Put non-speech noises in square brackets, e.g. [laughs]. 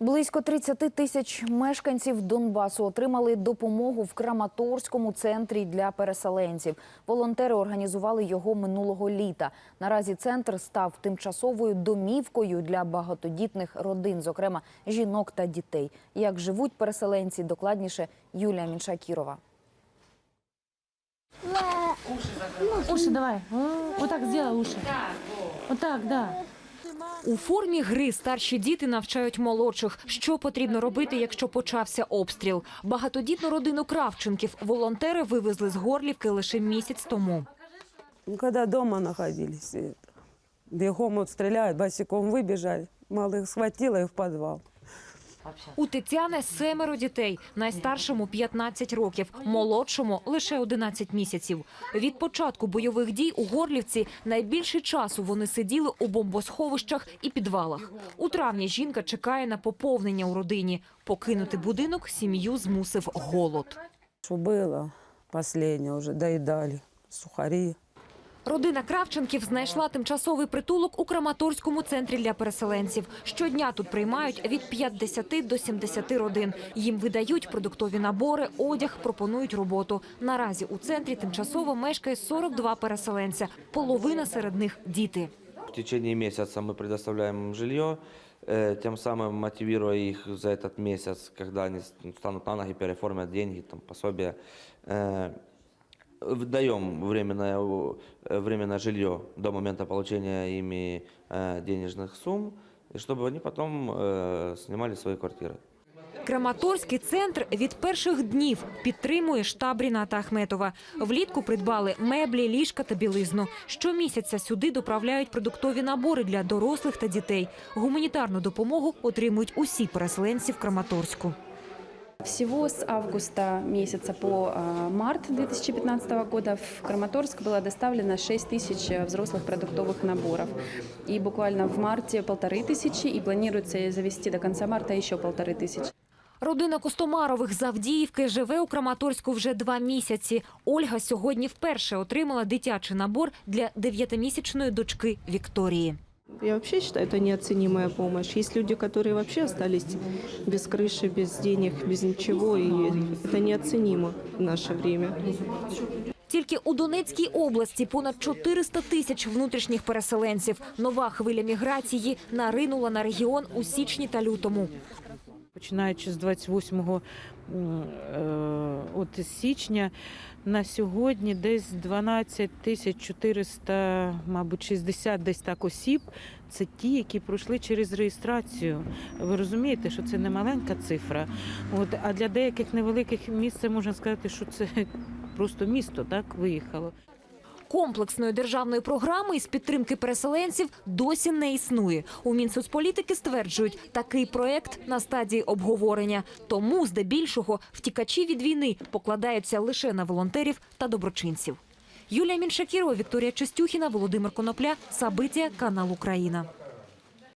Близько 30 тисяч мешканців Донбасу отримали допомогу в Краматорському центрі для переселенців. Волонтери організували його минулого літа. Наразі центр став тимчасовою домівкою для багатодітних родин, зокрема жінок та дітей. Як живуть переселенці, докладніше Юлія Міншакірова. Уши давай. Вот так сделай уши. Вот так, да. У формі гри старші діти навчають молодших, що потрібно робити, якщо почався обстріл. Багатодітну родину Кравченків волонтери вивезли з Горлівки лише місяць тому. Ну, Когда дома находились, и это, бегом вот стреляют, босиком выбежали. Малых схватила и в подвал. У Тетяни семеро дітей, найстаршому 15 років, молодшому лише 11 місяців. Від початку бойових дій у Горлівці найбільше часу вони сиділи у бомбосховищах і підвалах. У травні жінка чекає на поповнення у родині. Покинути будинок сім'ю змусив голод. Что было последнее уже, доедали сухари. Родина Кравченків знайшла тимчасовий притулок у Краматорському центрі для переселенців. Щодня тут приймають від 50 до 70 родин. Їм видають продуктові набори, одяг, пропонують роботу. Наразі у центрі тимчасово мешкає 42 переселенця. Половина серед них діти. В течение месяца мы предоставляем им жилье, э, тем самым мотивируя их за этот месяц, когда они с- станут на ноги, переформят деньги, там, пособия. э, Даем временное, э, временное жилье до момента получения ими э, денежных сумм, и чтобы они потом э, снимали свои квартиры. Краматорський центр від перших днів підтримує штаб Ріната Ахметова. Влітку придбали меблі, ліжка та білизну. Щомісяця сюди доправляють продуктові набори для дорослих та дітей. Гуманітарну допомогу отримують усі переселенці в Краматорську. Всего с августа месяца по а, март 2015 года в Краматорск было доставлено 6 тысяч э, взрослых продуктовых наборов. И буквально в марте полторы тысячи, и планируется завести до конца марта еще полторы тысячи. Родина Костомарових з Авдіївки живе у Краматорську вже два місяці. Ольга сьогодні вперше отримала дитячий набор для дев'ятимісячної дочки Вікторії. Я вообще считаю, это неоценимая помощь. Есть люди, которые вообще остались без крыши, без денег, без ничего, и это неоценимо в наше время. Тільки у Донецькій області понад 400 тисяч внутрішніх переселенців. Нова хвиля міграції наринула на регіон у січні та лютому. починаючи з 28 е, от січня на сьогодні десь 12 тисяч 400, мабуть, 60 десь так осіб. Це ті, які пройшли через реєстрацію. Ви розумієте, що це не маленька цифра. От, а для деяких невеликих міст це можна сказати, що це [laughs] просто місто так виїхало. Комплексної державної програми із підтримки переселенців досі не існує. У Мінсоцполітики стверджують, такий проект на стадії обговорення. Тому, здебільшого, втікачі від війни покладаються лише на волонтерів та доброчинців. Юлія Міншакірова, Вікторія Чистюхіна, Володимир Конопля, Сабиття, канал Україна.